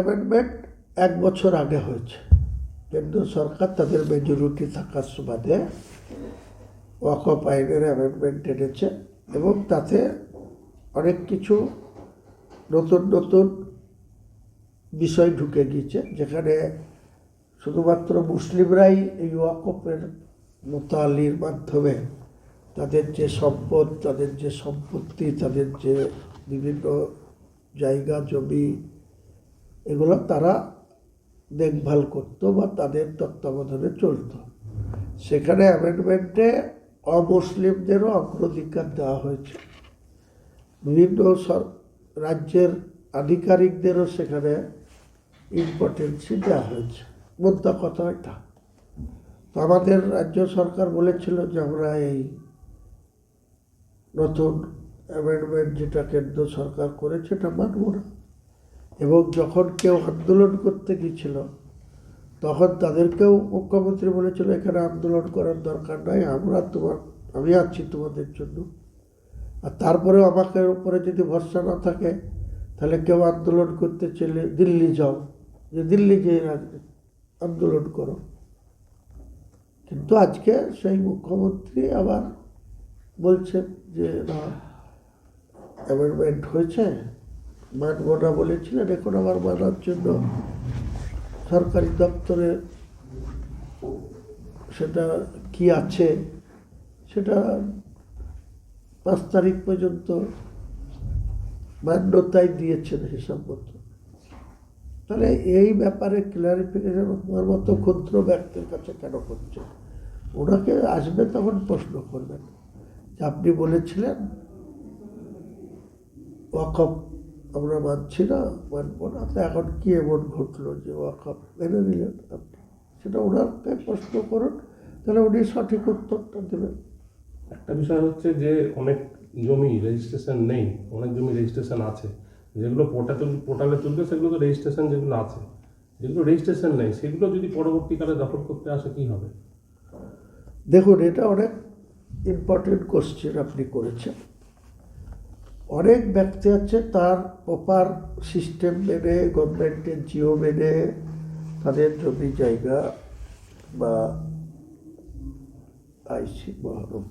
Amendment এক বছর আগে হয়েছে। কেন্দ্র সরকার তাদের মেজরিটি থাকার সুবাদে ওয়াকফ আইনের অ্যামেন্ডমেন্ট এনেছে এবং তাতে অনেক কিছু নতুন নতুন বিষয় ঢুকে গিয়েছে, যেখানে শুধুমাত্র মুসলিমরাই এই ওয়াকফের মোতালির মাধ্যমে তাদের যে সম্পদ, তাদের যে সম্পত্তি, তাদের যে বিভিন্ন জায়গা, জমি এগুলো তারা দেখভাল করতো বা তাদের তত্ত্বাবধানে চলতো। সেখানে অ্যামেন্ডমেন্টে অমুসলিমদেরও অগ্রাধিকার দেওয়া হয়েছে। বিভিন্ন রাজ্যের আধিকারিকদেরও সেখানে ইম্পর্টেন্সই দেওয়া হয়েছে। মোদ্দা কথা এটা। তো আমাদের রাজ্য সরকার বলেছিল যে আমরা এই নতুন অ্যামেন্ডমেন্ট যেটা কেন্দ্র সরকার করেছে এটা মানব না। এবং যখন কেউ আন্দোলন করতে গিয়েছিল, তখন তাদেরকেও মুখ্যমন্ত্রী বলেছিল, এখানে আন্দোলন করার দরকার নাই, আমরা তোমার, আমি আছি তোমাদের জন্য। আর তারপরেও আমাকে উপরে যদি ভরসা না থাকে, তাহলে কেউ আন্দোলন করতে চলে দিল্লি যাও, যে দিল্লি যে আন্দোলন করো। কিন্তু আজকে সেই মুখ্যমন্ত্রী আবার বলছেন যে, না অ্যামেন্ডমেন্ট হয়েছে। না বলেছিলেন, এখন আবার মানার জন্য সরকারি দপ্তরে সেটা কি আছে, সেটা পাঁচ তারিখ পর্যন্ত মান্যতাই দিয়েছেন হিসাব মতো তাহলে এই ব্যাপারে ক্লারিফিকেশন আমার মতো ক্ষুদ্র ব্যক্তির কাছে কেন করছে ওনাকে আসবে তখন প্রশ্ন করবেন। আপনি বলেছিলেন, ওয়াকফ আমরা মানছি না মানবো না। তো এখন কি এমন ঘটলো যে ওয়াকফ মেনে নিলেন আপনি? সেটা ওনাকে প্রশ্ন করুন তাহলে উনি সঠিক উত্তরটা দেবেন। একটা বিষয় হচ্ছে যে অনেক জমি রেজিস্ট্রেশন নেই অনেক জমি রেজিস্ট্রেশন আছে। যেগুলো পোর্টালে পোর্টালে তুলবে সেগুলো তো রেজিস্ট্রেশন যেগুলো আছে। যেগুলো রেজিস্ট্রেশন নেই সেগুলো যদি পরবর্তীকালে দখল করতে আসে কি হবে? দেখুন এটা অনেক ইম্পর্টেন্ট কোশ্চেন আপনি করেছেন। অনেক ব্যক্তি আছে তার প্রপার সিস্টেম মেনে গভর্নমেন্টের জিও মেনে, তাদের জমি জায়গা বা আইসি মহানব্বই